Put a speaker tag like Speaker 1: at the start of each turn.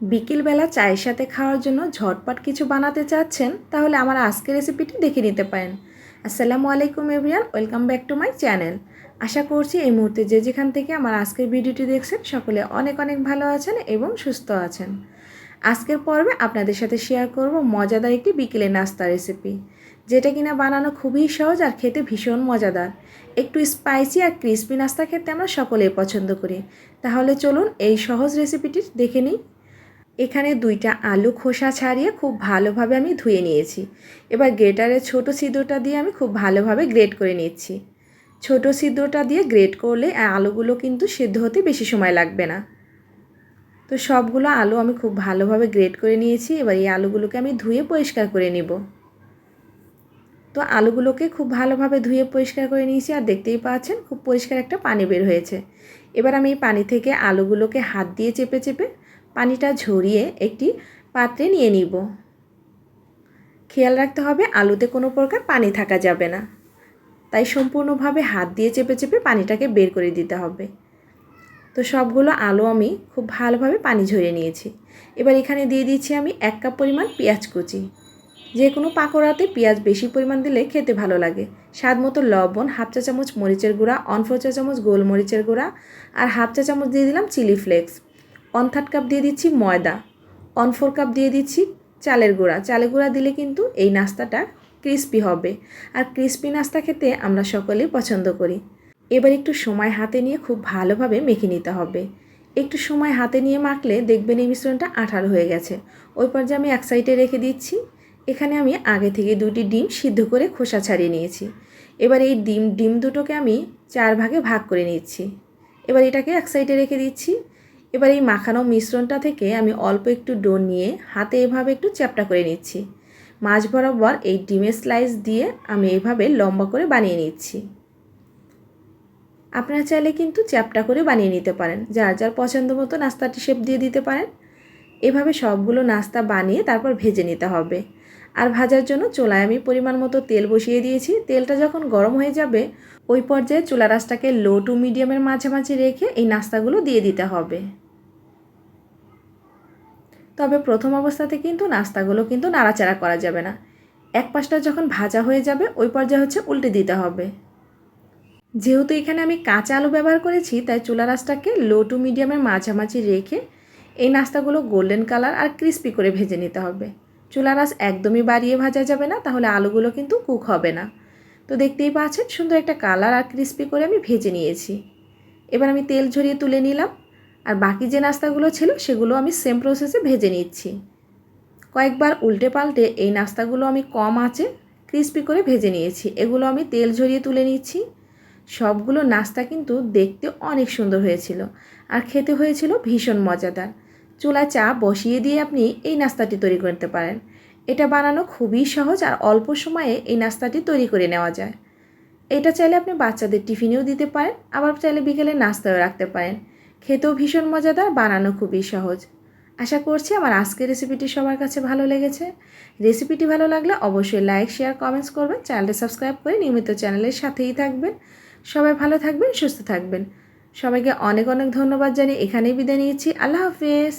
Speaker 1: বিকেলবেলা চায়ের সাথে খাওয়ার জন্য ঝটপট কিছু বানাতে চাচ্ছেন, তাহলে আমার আজকের রেসিপিটি দেখে নিতে পারেন। আসসালামু আলাইকুম everyone welcome back to my channel আশা করছি এই মুহূর্তে যে যেখান থেকে আমার আজকের ভিডিওটি দেখছেন, সকলে অনেক অনেক ভালো আছেন এবং সুস্থ আছেন। আজকের পর্বে আপনাদের সাথে শেয়ার করব মজাদার একটি বিকেলের নাস্তা রেসিপি যেটা কিনা বানানো খুবই সহজ আর খেতে ভীষণ মজাদার। একটু স্পাইসি আর ক্রিসপি নাস্তা খেতে আমরা সকলেই পছন্দ করি। তাহলে চলুন এই সহজ রেসিপিটি দেখে নিই। এখানে দুইটা আলু খোসা ছাড়িয়ে খুব ভালোভাবে আমি ধুয়ে নিয়েছি। এবার গ্রেটারের ছোট ছিদ্রটা দিয়ে আমি খুব ভালোভাবে গ্রেট করে নিচ্ছি। ছোট সিদ্ধটা দিয়ে গ্রেট করলে আলুগুলো কিন্তু সেদ্ধ হতে বেশি সময় লাগবে না। তো সবগুলো আলু আমি খুব ভালোভাবে গ্রেট করে নিয়েছি। এবার এই আলুগুলোকে আমি ধুয়ে পরিষ্কার করে নিব। তো আলুগুলোকে খুব ভালোভাবে ধুয়ে পরিষ্কার করে নিয়েছি আর দেখতেই পাচ্ছেন খুব পরিষ্কার একটা পানি বের হয়েছে। এবার আমি এই পানি থেকে আলুগুলোকে হাত দিয়ে চেপে চেপে পানিটা ঝরিয়ে একটি পাত্রে নিয়ে নিব। খেয়াল রাখতে হবে, আলুতে কোনো প্রকার পানি থাকা যাবে না। তাই সম্পূর্ণভাবে হাত দিয়ে চেপে চেপে পানিটাকে বের করে দিতে হবে। তো সবগুলো আলু আমি খুব ভালোভাবে পানি ঝরিয়ে নিয়েছি। এবার এখানে দিয়ে দিচ্ছি আমি এক কাপ পরিমাণ পেঁয়াজ কুচি। যে কোনো পাকোড়াতে পেঁয়াজ বেশি পরিমাণ দিলে খেতে ভালো লাগে। স্বাদ মতো লবণ, হাফ চা চামচ মরিচের গুঁড়া অনফোর চা চামচ গোলমরিচের গুঁড়া, আর হাফ চা চামচ দিয়ে দিলাম chilli flakes. One third cup দিয়ে দিচ্ছি ময়দা। ওয়ান ফোর কাপ দিয়ে দিচ্ছি চালের গুঁড়া। চালের গুঁড়া দিলে কিন্তু এই নাস্তাটা ক্রিস্পি হবে। আর ক্রিস্পি নাস্তা খেতে আমরা সকলেই পছন্দ করি। এবার একটু সময় হাতে নিয়ে খুব ভালোভাবে মেখে নিতে হবে। একটু সময় হাতে নিয়ে মাখলে দেখবেন এই মিশ্রণটা আঠার হয়ে গেছে। ওই পর্যায়ে আমি এক সাইডে রেখে দিচ্ছি। এখানে আমি আগে থেকে দুটি ডিম সিদ্ধ করে খোসা ছাড়িয়ে নিয়েছি। এবার এই ডিম ডিম দুটোকে আমি চার ভাগে ভাগ করে নিচ্ছি। এবার এটাকে এক সাইডে রেখে দিচ্ছি। এবার এই মাখানো মিশ্রণটা থেকে আমি অল্প একটু ডো নিয়ে হাতে এভাবে একটু চ্যাপটা করে নিচ্ছি। মাছ বরাবর এই ডিমের স্লাইস দিয়ে আমি এভাবে লম্বা করে বানিয়ে নিচ্ছি। আপনারা চাইলে কিন্তু চ্যাপটা করে বানিয়ে নিতে পারেন। যার যার পছন্দ মতো নাস্তাটি শেপ দিয়ে দিতে পারেন। এভাবে সবগুলো নাস্তা বানিয়ে তারপর ভেজে নিতে হবে। আর ভাজার জন্য চুলায় আমি পরিমাণ মতো তেল বসিয়ে দিয়েছি। তেলটা যখন গরম হয়ে যাবে, ওই পর্যায়ে চুলা রাসটাকে লো টু মিডিয়ামের মাঝামাঝি রেখে এই নাস্তাগুলো দিয়ে দিতে হবে। তবে প্রথম অবস্থাতে কিন্তু নাস্তাগুলো কিন্তু নাড়াচাড়া করা যাবে না। এক পাশটা যখন ভাজা হয়ে যাবে, ওই পর্যায়ে হচ্ছে উল্টে দিতে হবে। যেহেতু এখানে আমি কাঁচা আলু ব্যবহার করেছি, তাই চুলা রাসটাকে লো টু মিডিয়ামের মাঝামাঝি রেখে এই নাস্তাগুলো গোল্ডেন কালার আর ক্রিস্পি করে ভেজে নিতে হবে। চুলা রাস একদমই বাড়িয়ে ভাজা যাবে না, তাহলে আলুগুলো কিন্তু কুক হবে না। তো দেখতেই পাচ্ছেন, সুন্দর একটা কালার আর ক্রিস্পি করে আমি ভেজে নিয়েছি। এবার আমি তেল ঝরিয়ে তুলে নিলাম। আর বাকি যে নাস্তাগুলো ছিল সেগুলো আমি সেম প্রসেসে ভেজে নিচ্ছি। কয়েকবার উল্টে পাল্টে এই নাস্তাগুলো আমি কম আঁচে ক্রিস্পি করে ভেজে নিয়েছি। এগুলো আমি তেল ঝরিয়ে তুলে নিচ্ছি। সবগুলো নাস্তা কিন্তু দেখতে অনেক সুন্দর হয়েছিল আর খেতে হয়েছিল ভীষণ মজাদার। চুলায় চা বসিয়ে দিয়ে আপনি এই নাস্তাটি তৈরি করতে পারেন। এটা বানানো খুবই সহজ আর অল্প সময়ে এই নাস্তাটি তৈরি করে নেওয়া যায়। এটা চাইলে আপনি বাচ্চাদের টিফিনেও দিতে পারেন, আবার চাইলে বিকেলে নাস্তাও রাখতে পারেন। খেতেও ভীষণ মজাদার, বানানো খুবই সহজ। আশা করছি আমার আজকের রেসিপিটি সবার কাছে ভালো লেগেছে। রেসিপিটি ভালো লাগলে অবশ্যই লাইক শেয়ার কমেন্টস করবেন। চ্যানেলটি সাবস্ক্রাইব করে নিয়মিত চ্যানেলের সাথেই থাকবেন। সবাই ভালো থাকবেন, সুস্থ থাকবেন। সবাইকে অনেক অনেক ধন্যবাদ জানিয়ে এখানেই বিদায় নিয়েছি। আল্লাহ হাফেজ।